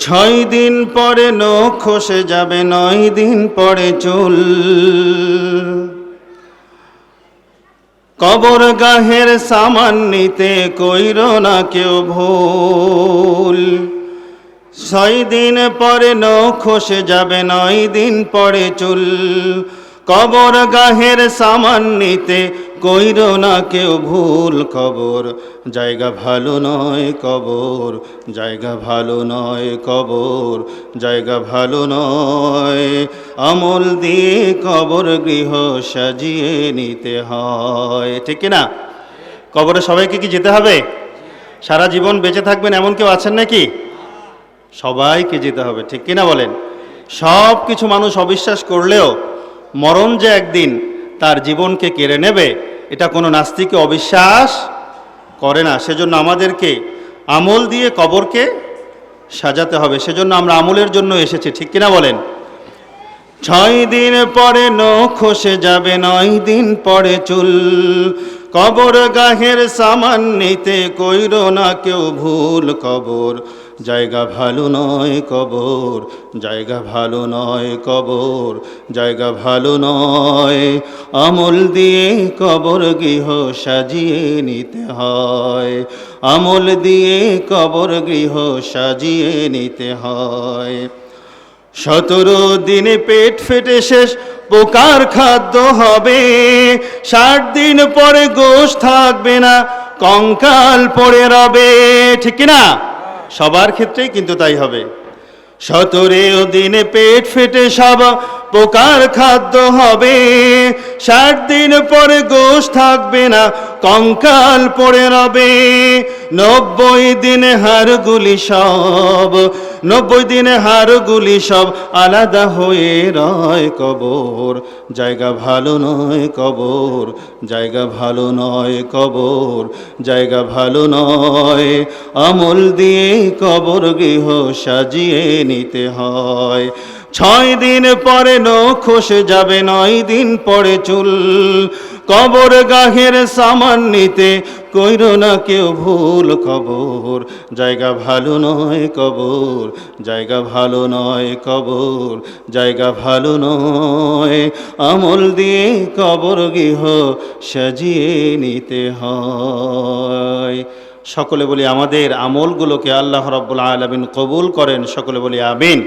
ছয় দিন পরে নখ খসে যাবে, নয় দিন পরে চুল। কবর গাহের সামান নিতে কইর না কেউ ভুল। ছয় দিন পরে নখ খসে যাবে, নয় দিন পরে চুল। কবর গাহের সামান নিতে কইর না কেউ ভুল কবর জায়গা ভালো নয় কবর, জায়গা ভালো নয় কবর, জায়গা ভালো নয়। আমল দিয়ে কবর গৃহ সাজিয়ে নিতে হয়। ঠিক না কবরে সবাইকে কি যেতে হবে? সারা জীবন বেঁচে থাকবেন এমন কেউ আছেন নাকি? সবাইকে যেতে হবে, ঠিক কিনা বলেন? সব কিছু মানুষ অবিশ্বাস করলেও মরণ যে একদিন, তার জীবনকে কেড়ে নেবে। এটা কোনো নাস্তিকে অবিশ্বাস করে না। সেজন্য আমাদেরকে আমল দিয়ে কবরকে সাজাতে হবে। সেজন্য আমরা আমলের জন্য এসেছি। ঠিক কিনা বলেন? ছয় দিন পরে নখ খসে যাবে, নয় দিন পরে চুল। কবর গাহের সামান নিতে কইর না কেউ ভুল কবর। জায়গা ভালো নয় কবর, জায়গা ভালো নয় কবর, জায়গা ভালো নয়। আমল দিয়ে কবর গৃহ সাজিয়ে নিতে হয়। আমল দিয়ে কবর গৃহ সাজিয়ে নিতে হয়। সতেরো দিনে পেট ফেটে শেষ, পোকার খাদ্য হবে। ষাট দিন পরে গোশ থাকবে না, কঙ্কাল পড়ে রবে, ঠিক না সবার ক্ষেত্রেই কিন্তু তাই হবে। সতেরো দিনে পেট ফেটে সব পোকার খাদ্য হবে। ষাট দিন পরে গোশ থাকবে না, কঙ্কাল পড়ে রবে। নব্বই দিনে হাড়গুলি সব নব্বই দিনে হাড়গুলি সব আলাদা হয়ে রয় কবর। জায়গা ভালো নয় কবর, জায়গা ভালো নয় কবর, জায়গা ভালো নয়। আমল দিয়ে কবর গৃহ সাজিয়ে নিতে হয়। ছয় দিন পরে নখ খসে যাবে, নয় দিন পরে চুল। কবর গাহের সামান নিতে কইর না কেউ ভুল কবর জায়গা ভালো নয় কবর, জায়গা ভালো নয় কবর, জায়গা ভালো নয়। আমল দিয়ে কবর গৃহ সাজিয়ে নিতে হয়। সকলে বলি আমাদের আমলগুলোকে আল্লাহ রব্বুল আলমিন কবুল করেন, সকলে বলি আমিন।